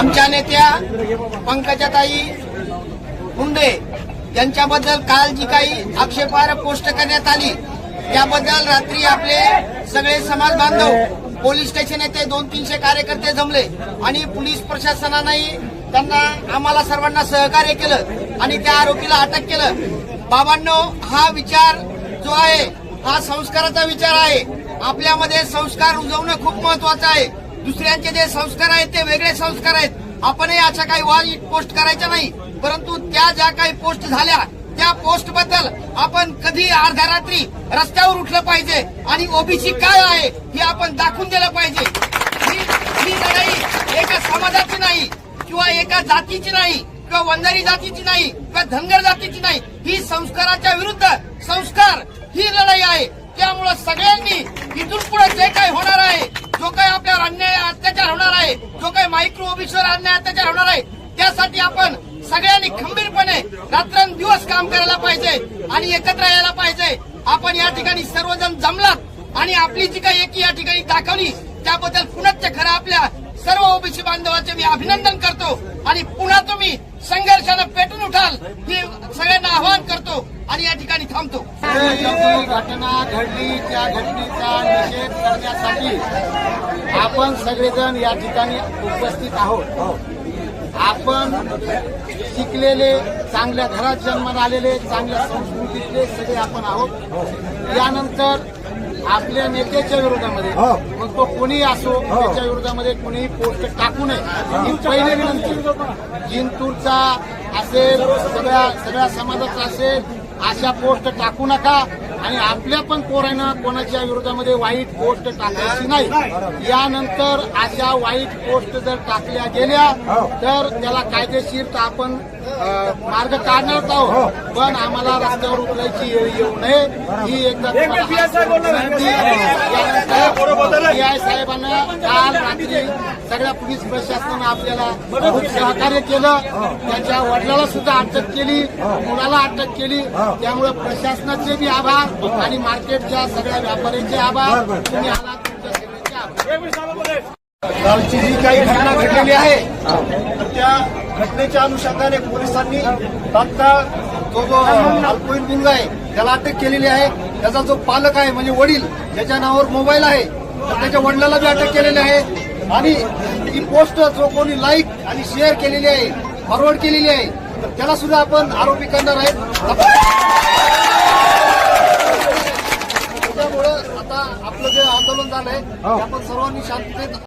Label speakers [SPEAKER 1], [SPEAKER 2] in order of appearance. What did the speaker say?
[SPEAKER 1] आमच्या नेत्या पंकजाताई मुंडे यांच्याबद्दल काल जी काही आक्षेपार्ह पोस्ट करण्यात आली त्याबद्दल रात्री आपले सगळे समाज बांधव पोलीस स्टेशन येथे दोन तीनशे कार्यकर्ते जमले आणि पोलीस प्रशासनानंही त्यांना आम्हाला सर्वांना सहकार्य केलं आणि त्या आरोपीला अटक केलं. बाबांनो हा विचार जो आहे हा संस्काराचा विचार आहे. आपल्यामध्ये संस्कार रुजवणं खूप महत्वाचं आहे. दुसऱ्यांचे जे संस्कार आहेत ते वेगळे संस्कार आहेत. आपणही अशा काही वाईट पोस्ट करायच्या नाही. परंतु त्या ज्या काही पोस्ट झाल्या त्या पोस्टबद्दल आपण कधी अर्ध्या रात्री रस्त्यावर उठलं पाहिजे. आणि ओबीसी काय आहे हे आपण दाखवून दिलं पाहिजे. ही ही लढाई एका समाजाची नाही किंवा एका जातीची नाही किंवा वंजारी जातीची नाही किंवा धनगर जातीची नाही. ही संस्काराच्या विरुद्ध संस्कार ही लढाई आहे त्यामुळं सगळ्यांनी इथून पुढे जे काही होणार आहे जो काही आपल्यावर अन्याय अत्याचार होणार आहे. जो काही मायक्रो ओबीसीवर अन्याय अत्याचार होणार आहे त्यासाठी आपण सगळ्यांनी खंबीरपणे रात्रंदिवस काम करायला पाहिजे आणि एकत्र यायला पाहिजे. आपण या ठिकाणी सर्वजण जमलात आणि आपली जी काही एकी या ठिकाणी दाखवली त्याबद्दल पुनश्च खरं आपल्या सर्व ओबीसी बांधवाचे मी अभिनंदन करतो आणि पुन्हा तुम्ही संघर्षानं पेटून उठाल हे सगळ्यांना आवाहन करतो आणि या ठिकाणी थांबतो.
[SPEAKER 2] घटना घडली त्या घटनेचा निषेध करण्यासाठी आपण सगळेजण या ठिकाणी उपस्थित आहोत. आपण शिकलेले चांगल्या घरात जन्माला आलेले चांगल्या संस्कृतीतले सगळे आपण आहोत. यानंतर आपल्या नेत्याच्या विरोधामध्ये मग तो कोणी असो त्याच्या विरोधामध्ये कोणीही पोस्ट टाकू नये. ही पहिली विनंती. जिंतूरचा असेल सगळ्या सगळ्या समाजाचा असेल अशा पोस्ट टाकू नका. आणि आपल्या पण पोरांना कोणाच्या विरोधामध्ये वाईट पोस्ट टाकायची नाही. यानंतर अशा वाईट पोस्ट जर टाकल्या गेल्या तर त्याला कायदेशीर आपण मार्ग काढणार आहोत. पण आम्हाला रस्त्यावर उतरायची वेळ येऊ नये. ही एकदा आय साहेबांना काल रात्री सगळ्या पोलीस प्रशासनानं आपल्याला खूप सहकार्य केलं. त्याच्या वडिलाला सुद्धा अटक केली. मुलाला अटक केली. त्यामुळे प्रशासनाचे बी आभार आणि मार्केटच्या सगळ्या व्यापाऱ्यांचे आभार. तुम्ही आलात तुमच्या सगळ्यांचे आभार.
[SPEAKER 3] कालची जी काही घटना घडलेली आहे त्या घटनेच्या अनुषंगाने पोलिसांनी तात्काळ तो जो अल्पवयीन मुलगा आहे त्याला अटक केलेली आहे. त्याचा जो पालक आहे म्हणजे वडील ज्याच्या नावावर मोबाईल आहे. तर त्याच्या वडिलाला बी अटक केलेली आहे. आणि ही पोस्ट जो कोणी लाईक आणि शेअर केलेली आहे फॉरवर्ड केलेली आहे तर त्याला सुद्धा आपण आरोपी करणार आहेत. त्यामुळं आता आपलं जे आंदोलन झालंय ते आपण सर्वांनी शांततेत